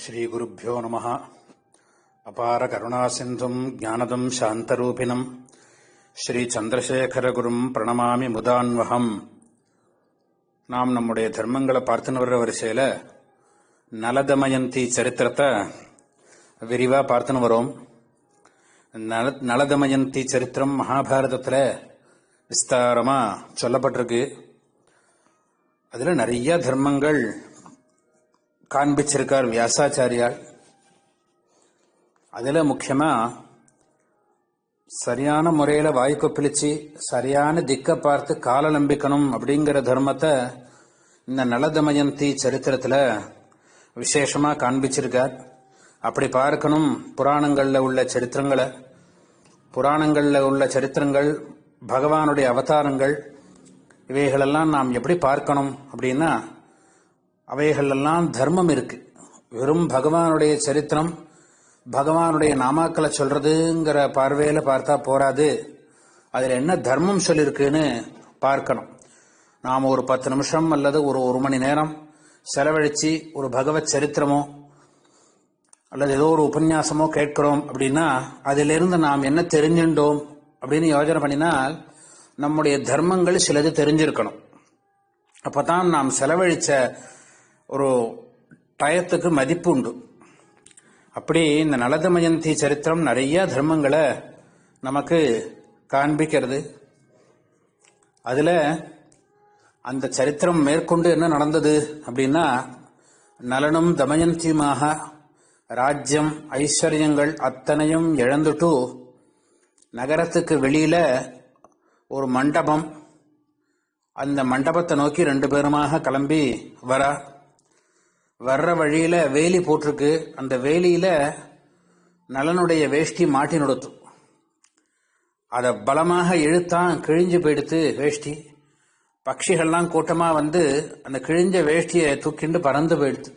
ஸ்ரீகுருப்போ நம. அபார கருணாசிந்தும் ஜானதம் சாந்தரூபிணம். ஸ்ரீச்சந்திரசேகரகுரும் பிரணமாமி முதான்வகம் நாம் நம்முடைய தர்மங்களை பார்த்துன்னு வர்ற வரிசையில் நலதமயந்தி சரித்திரத்தை விரிவாக பார்த்துன்னு வரோம். நல நலதமயந்தி சரித்திரம் மகாபாரதத்தில் விஸ்தாரமாக சொல்லப்பட்டிருக்கு. அதில் நிறைய தர்மங்கள் காண்பிச்சிருக்கார் வியாசாச்சாரியால் அதில் முக்கியமாக சரியான முறையில் வாய்க்கு பிழிச்சு சரியான திக்கை பார்த்து கால நம்பிக்கணும் அப்படிங்கிற தர்மத்தை இந்த நலதமயந்தி சரித்திரத்தில் விசேஷமாக காண்பிச்சிருக்கார். அப்படி பார்க்கணும் புராணங்களில் உள்ள சரித்திரங்களை. புராணங்களில் உள்ள சரித்திரங்கள் பகவானுடைய அவதாரங்கள் இவைகளெல்லாம் நாம் எப்படி பார்க்கணும் அப்படின்னா அவைகளெல்லாம் தர்மம் இருக்கு. வெறும் பகவானுடைய சரித்திரம் பகவானுடைய நாமாக்களை சொல்றதுங்கிற பார்வையில் பார்த்தா போராது அதில் என்ன தர்மம் சொல்லியிருக்குன்னு பார்க்கணும். நாம் ஒரு பத்து நிமிஷம் அல்லது ஒரு ஒரு மணி நேரம் செலவழித்து ஒரு பகவத் சரித்திரமோ அல்லது ஏதோ ஒரு உபன்யாசமோ கேட்கிறோம் அப்படின்னா அதிலிருந்து நாம் என்ன தெரிஞ்சுட்டோம் அப்படின்னு யோஜனை பண்ணினால் நம்முடைய தர்மங்கள் சிலது தெரிஞ்சிருக்கணும். அப்பதான் நாம் செலவழிச்ச ஒரு டயத்துக்கு மதிப்பு உண்டு. அப்படி இந்த நலதமயந்தி சரித்திரம் நிறைய தர்மங்களை நமக்கு காண்பிக்கிறது. அதில் அந்த சரித்திரம் மேற்கொண்டு என்ன நடந்தது அப்படின்னா நலனும் தமயந்தியுமாக ராஜ்யம் ஐஸ்வர்யங்கள் அத்தனையும் இழந்துட்டு நகரத்துக்கு வெளியில் ஒரு மண்டபம் அந்த மண்டபத்தை நோக்கி ரெண்டு பேருமாக கிளம்பி வரா. வர்ற வழியில் வேலி போட்டிருக்கு. அந்த வேலியில் நலனுடைய வேஷ்டி மாட்டி நொடுத்து. அதை பலமாக இழுத்தான் கிழிஞ்சு போயிடுத்து வேஷ்டி. பட்சிகள்லாம் கூட்டமாக வந்து அந்த கிழிஞ்ச வேஷ்டியை தூக்கிண்டு பறந்து போயிடுத்து.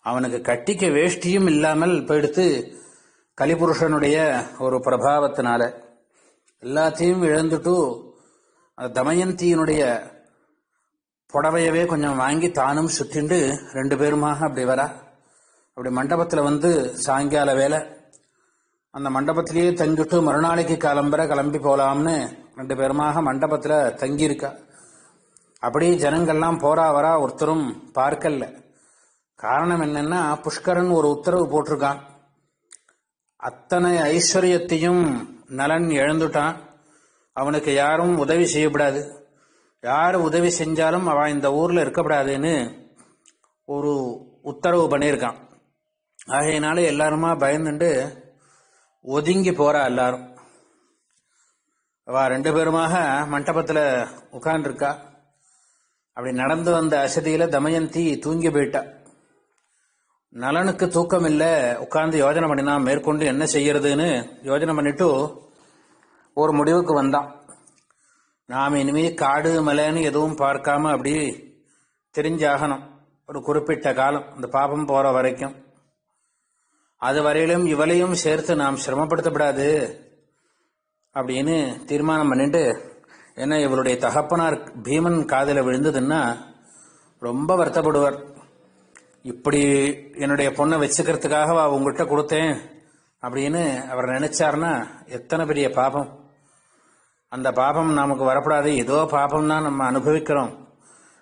அவனுக்கு கட்டிக்க வேஷ்டியும் இல்லாமல் போயிடுத்து கலிபுருஷனுடைய ஒரு பிரபாவத்தினால. எல்லாத்தையும் இழந்துட்டு அந்த தமயந்தியினுடைய புடவையவே கொஞ்சம் வாங்கி தானும் சுத்திண்டு ரெண்டு பேருமாக அப்படி வரா. அப்படி மண்டபத்தில் வந்து சாயங்கால வேலை அந்த மண்டபத்திலேயே தங்கிட்டு மறுநாளைக்கு கிளம்புற கிளம்பி போகலாம்னு ரெண்டு பேருமாக மண்டபத்தில் தங்கியிருக்கா. அப்படி ஜனங்கள்லாம் போறா வரா ஒருத்தரும் பார்க்கல. காரணம் என்னன்னா புஷ்கரன் ஒரு உத்தரவு போட்டிருக்கான். அத்தனை ஐஸ்வர்யத்தையும் நலன் இழந்துட்டான். அவனுக்கு யாரும் உதவி செய்யப்படாது. யார் உதவி செஞ்சாலும் அவன் இந்த ஊரில் இருக்கக்கூடாதுன்னு ஒரு உத்தரவு பண்ணியிருக்கான். ஆகையினால எல்லாருமா பயந்துட்டு ஒதுங்கி போகிறா எல்லாரும். அவள் ரெண்டு பேருமாக மண்டபத்தில் உட்காந்துருக்கா அப்படி நடந்து வந்த அசதியில் தமயந்தி தூங்கி போயிட்டா. நலனுக்கு தூக்கம் இல்லை உட்கார்ந்து யோஜனை பண்ணினா மேற்கொண்டு என்ன செய்யறதுன்னு யோஜனை பண்ணிட்டு ஒரு முடிவுக்கு வந்தான். நாம் இனிமே காடு மலைன்னு எதுவும் பார்க்காம அப்படி தெரிஞ்சாகணும். ஒரு குறிப்பிட்ட காலம் இந்த பாபம் போகிற வரைக்கும். அது வரையிலும் இவளையும் சேர்த்து நாம் சிரமப்படுத்தப்படாது அப்படின்னு தீர்மானம் பண்ணிட்டு ஏன்னா இவருடைய தகப்பனார் பீமன் காதில் விழுந்ததுன்னா ரொம்ப வருத்தப்படுவார். இப்படி என்னுடைய பொண்ணை வச்சுக்கிறதுக்காக உங்கள்கிட்ட கொடுத்தேன் அப்படின்னு அவர் நினைச்சார்னா எத்தனை பெரிய பாபம். அந்த பாபம் நமக்கு வரப்படாது. ஏதோ பாபம் தான் நம்ம அனுபவிக்கிறோம்.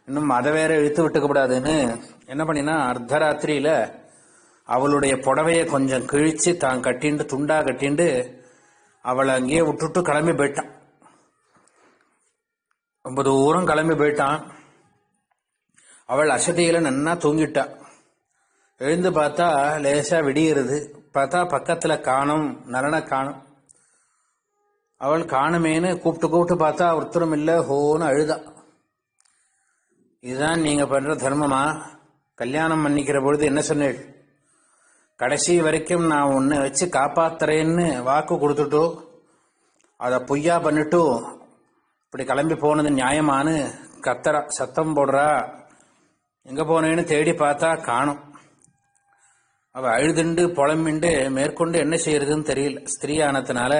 இன்னும் அதை வேற இழுத்து விட்டுக்கப்படாதுன்னு என்ன பண்ணினா அர்த்தராத்திரியில அவளுடைய புடவையை கொஞ்சம் கிழிச்சு தான் கட்டிண்டு துண்டா கட்டிண்டு அவளை அங்கேயே விட்டுட்டு கிளம்பி போயிட்டான். ரொம்ப தூரம் கிளம்பி போயிட்டான். அவள் அசதியில் நன்னா தூங்கிட்டா. எழுந்து பார்த்தா லேசாக விடியிறது. பார்த்தா பக்கத்தில் காணும் நலனை காணும். அவள் காணுமேன்னு கூப்பிட்டு கூப்பிட்டு பார்த்தா ஒருத்தரும் இல்லை ஹோன்னு அழுதா. இதுதான் நீங்க பண்ற தர்மமா? கல்யாணம் பண்ணிக்கிற பொழுது என்ன சொன்னேன் கடைசி வரைக்கும் நான் உன்னை வச்சு காப்பாத்துறேன்னு வாக்கு கொடுத்துட்டோ? அதை பொய்யா பண்ணிட்டு இப்படி கிளம்பி போனது நியாயமானு கத்தரா சத்தம் போடுறா. எங்கே போனேன்னு தேடி பார்த்தா காணும். அவள் அழுதுண்டு புலம்பிண்டு மேற்கொண்டு என்ன செய்யறதுன்னு தெரியல. ஸ்திரீ ஆனதுனால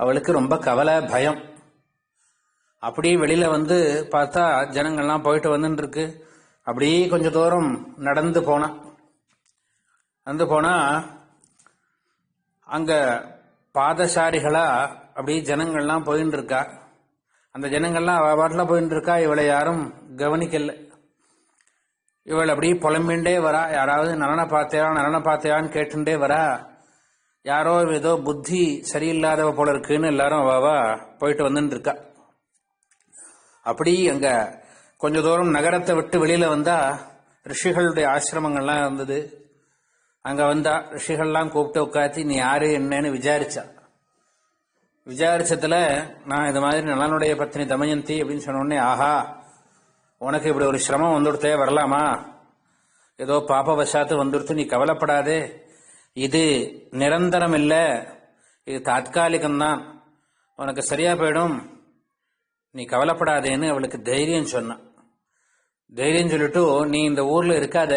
அவளுக்கு ரொம்ப கவலை பயம். அப்படியே வெளியில் வந்து பார்த்தா ஜனங்கள்லாம் போயிட்டு வந்துட்டுருக்கு அப்படியே கொஞ்சம் தூரம் நடந்து போனான் நடந்து போனால் அங்கே பாதசாரிகளாக அப்படியே ஜனங்கள்லாம் போயின்னு இருக்கா அந்த ஜனங்கள்லாம் அவள் பாட்டில் போயின்னு இருக்கா இவளை யாரும் கவனிக்கல. இவள் அப்படியே புலம்பிண்டே வரா. யாராவது நலனை பார்த்தியா நலனை பார்த்தியான்னு கேட்டுட்டே வரா. யாரோ ஏதோ புத்தி சரியில்லாதவ போல இருக்குன்னு எல்லாரும் அவாவா போயிட்டு வந்துட்டு இருக்கா அப்படி அங்க கொஞ்ச தூரம் நகரத்தை விட்டு வெளியில வந்தா ரிஷிகளுடைய ஆசிரமங்கள்லாம் இருந்தது. அங்க வந்தா ரிஷிகள்லாம் கூப்பிட்டு உட்காத்தி நீ யாரு என்னன்னு விசாரிச்சா? விசாரிச்சதுல நான் இது மாதிரி நலனுடைய பத்தினி தமயந்தி அப்படின்னு சொன்னோடனே ஆஹா உனக்கு இப்படி ஒரு சிரமம் வந்துடுத்தே வரலாமா? ஏதோ பாப்பவசாத்து வந்துடுத்து நீ கவலைப்படாதே. இது நிரந்தரம் இல்லை இது தாத்காலிகம்தான். உனக்கு சரியா போயிடும். நீ கவலைப்படாதேன்னு அவளுக்கு தைரியம் சொன்னான். தைரியம் சொல்லிட்டு நீ இந்த ஊரில் இருக்காத.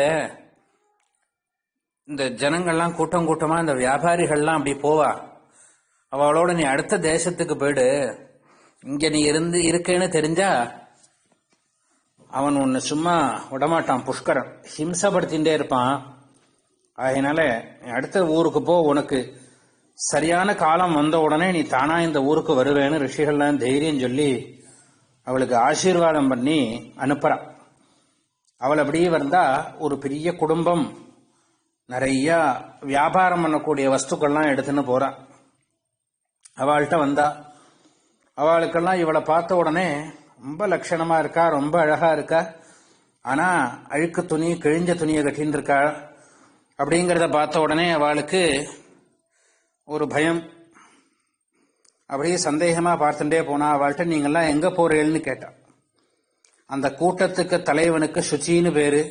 இந்த ஜனங்கள்லாம் கூட்டம் கூட்டமாக இந்த வியாபாரிகள்லாம் அப்படி போவா. அவளோட நீ அடுத்த தேசத்துக்கு போயிடு. இங்கே நீ இருந்து இருக்கேன்னு தெரிஞ்சா அவன் உன்னை சும்மா விடமாட்டான் புஷ்கரன் ஹிம்சப்படுத்திகிட்டே இருப்பான். அதனால அடுத்த ஊருக்கு போ உனக்கு சரியான காலம் வந்த உடனே நீ தானா இந்த ஊருக்கு வருவேன்னு ரிஷிகள்லாம் தைரியம் சொல்லி அவளுக்கு ஆசீர்வாதம் பண்ணி அனுப்புறான் அவள் அப்படியே வந்தா ஒரு பெரிய குடும்பம் நிறைய வியாபாரம் பண்ணக்கூடிய வஸ்துக்கள்லாம் எடுத்துன்னு போறான் அவள்கிட்ட வந்தா அவளுக்கெல்லாம் இவளை பார்த்த உடனே ரொம்ப லட்சணமா இருக்கா ரொம்ப அழகா இருக்கா ஆனா அழுக்கு துணி கிழிஞ்ச துணியை கட்டின்னு இருக்கா அப்படிங்கிறத பார்த்த உடனே அவளுக்கு ஒரு பயம். அப்படியே சந்தேகமாக பார்த்துட்டே போனா அவள்கிட்ட நீங்கள்லாம் எங்கே போறீங்கன்னு கேட்டான் அந்த கூட்டத்துக்கு தலைவனுக்கு சுச்சின்னு பேர்.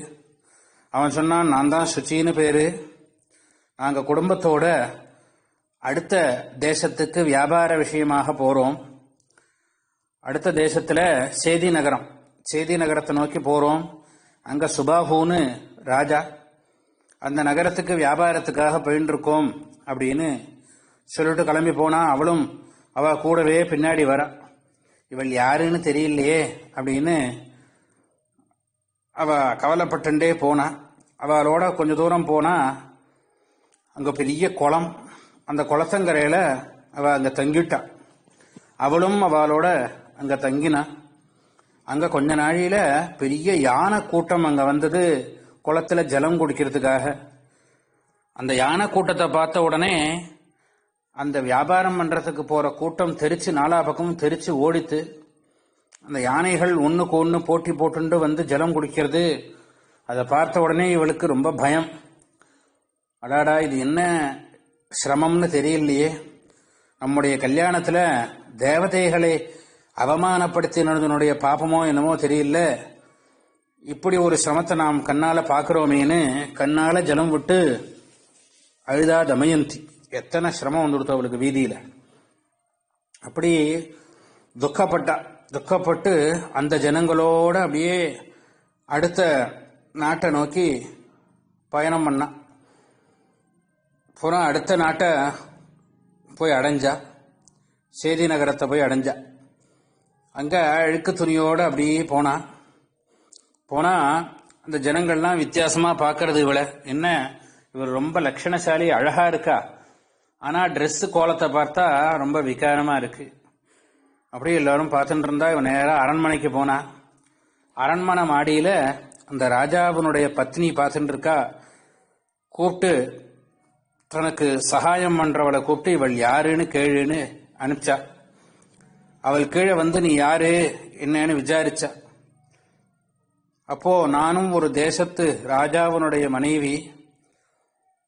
அவன் சொன்னான் நான் தான் சுச்சின்னு பேர். நாங்கள் குடும்பத்தோட அடுத்த தேசத்துக்கு வியாபார விஷயமாக போகிறோம் அடுத்த தேசத்தில் சேதி நகரம். சேதி நகரத்தை நோக்கி போகிறோம் அங்கே சுபாஹூன்னு ராஜா அந்த நகரத்துக்கு வியாபாரத்துக்காக போயின்ட்டுருக்கோம் அப்படின்னு சொல்லிட்டு கிளம்பி போனால் அவளும் அவ கூடவே பின்னாடி வரா. இவள் யாருன்னு தெரியலையே அப்படின்னு அவ கவலைப்பட்டுண்டே போனா. அவளோட கொஞ்ச தூரம் போனால் அங்கே பெரிய குளம். அந்த குளத்தங்கரையில் அவ அங்கே தங்கிட்டான் அவளும் அவளோட அங்கே தங்கினான் அங்கே கொஞ்ச நாழியில் பெரிய யானை கூட்டம் அங்கே வந்தது. குளத்துல ஜலம் குடிக்கிறதுக்காக. அந்த யானை கூட்டத்தை பார்த்த உடனே அந்த வியாபாரம் பண்ணுறதுக்கு போகிற கூட்டம் தெரிச்சு நாலா பக்கமும் தெரிச்சு ஓடித்து அந்த யானைகள் ஒன்றுக்கு ஒன்று போட்டி போட்டுண்டு வந்து ஜலம் குடிக்கிறது. அதை பார்த்த உடனே இவளுக்கு ரொம்ப பயம். அடாடா இது என்ன சிரமம்னு தெரியலையே. நம்முடைய கல்யாணத்தில் தேவதைகளை அவமானப்படுத்தினதனுடைய பாபமோ என்னமோ தெரியல. இப்படி ஒரு சிரமத்தை நாம் கண்ணால பாக்குறோமேன்னு கண்ணால ஜலம் விட்டு அழுதா தமயந்தி. எத்தனை சிரமம் வந்துடுத்து அவளுக்கு வீதியில. அப்படி துக்கப்பட்டா துக்கப்பட்டு அந்த ஜனங்களோட அப்படியே அடுத்த நாட்டை நோக்கி பயணம் பண்ணா. புறம் அடுத்த நாட்டை போய் அடைஞ்சா சேதி நகரத்தை போய் அடைஞ்சா. அங்கே அழுக்கு துணியோடு அப்படியே போனான் போனா அந்த ஜனங்கள்லாம் வித்தியாசமா பார்க்கறது இவளை. என்ன? இவர் ரொம்ப லட்சணசாலி அழகா இருக்கா? ஆனா ட்ரெஸ் கோலத்தை பார்த்தா ரொம்ப விகாரமா இருக்கு. அப்படியே எல்லாரும் பார்த்துட்டு இருந்தா இவன் நேரம் அரண்மனைக்கு போனா. அரண்மனை மாடியில அந்த ராஜாவினுடைய பத்னி பார்த்துட்டு இருக்கா. கூப்பிட்டு தனக்கு சகாயம் பண்றவளை கூப்பிட்டு இவள் யாருன்னு கேளுன்னு அனுப்பிச்சா. அவள் கீழே வந்து நீ யாரு? என்னன்னு விசாரிச்சா. அப்போ நானும் ஒரு தேசத்து ராஜாவினுடைய மனைவி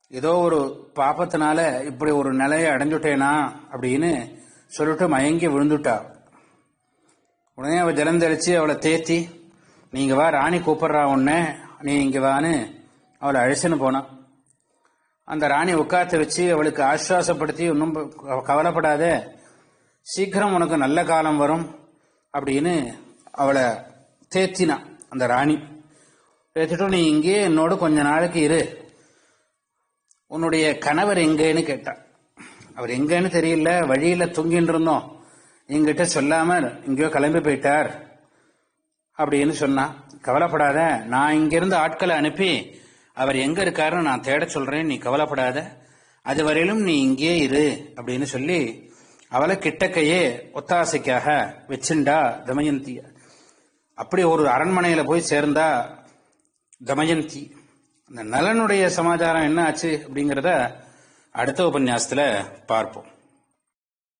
ஏதோ ஒரு பாப்பத்தினால இப்படி ஒரு நிலையை அடைஞ்சுட்டேனா அப்படின்னு சொல்லிட்டு மயங்கி விழுந்துட்டா. உடனே அவள் ஜலந்தரிச்சு அவளை தேத்தி நீங்கள் வா ராணி கூப்பிட்றா உன்ன நீ இங்கே வான்னு அவளை அழைச்சின்னு போனான் அந்த ராணி உட்காத்து வச்சு அவளுக்கு ஆஸ்வாசப்படுத்தி ஒன்றும் கவலைப்படாத. சீக்கிரம் உனக்கு நல்ல காலம் வரும். அப்படின்னு அவளை தேத்தினான் அந்த ராணி. தேத்திட்டு நீ இங்கே என்னோட கொஞ்ச நாளைக்கு இரு. உன்னுடைய கணவர் எங்கேன்னு கேட்டான் அவர் எங்கேன்னு தெரியல வழியில தூங்கிட்டு இருந்தோம். என்கிட்ட சொல்லாம எங்கேயோ கிளம்பி போயிட்டார் அப்படின்னு சொன்னான் கவலைப்படாத நான் இங்கிருந்து ஆட்களை அனுப்பி அவர் எங்க இருக்காருன்னு நான் தேட சொல்றேன். நீ கவலைப்படாத. அது வரையிலும் நீ இங்கேயே இரு அப்படின்னு சொல்லி அவளை கிட்டக்கையே ஒத்தாசைக்காக வச்சுண்டா தமயந்தியா. அப்படி ஒரு அரண்மனையில போய் சேர்ந்தா தமயந்தி அந்த நலனுடைய சமாச்சாரம் என்ன ஆச்சு அப்படிங்கிறத அடுத்த உபன்யாசத்துல பார்ப்போம்.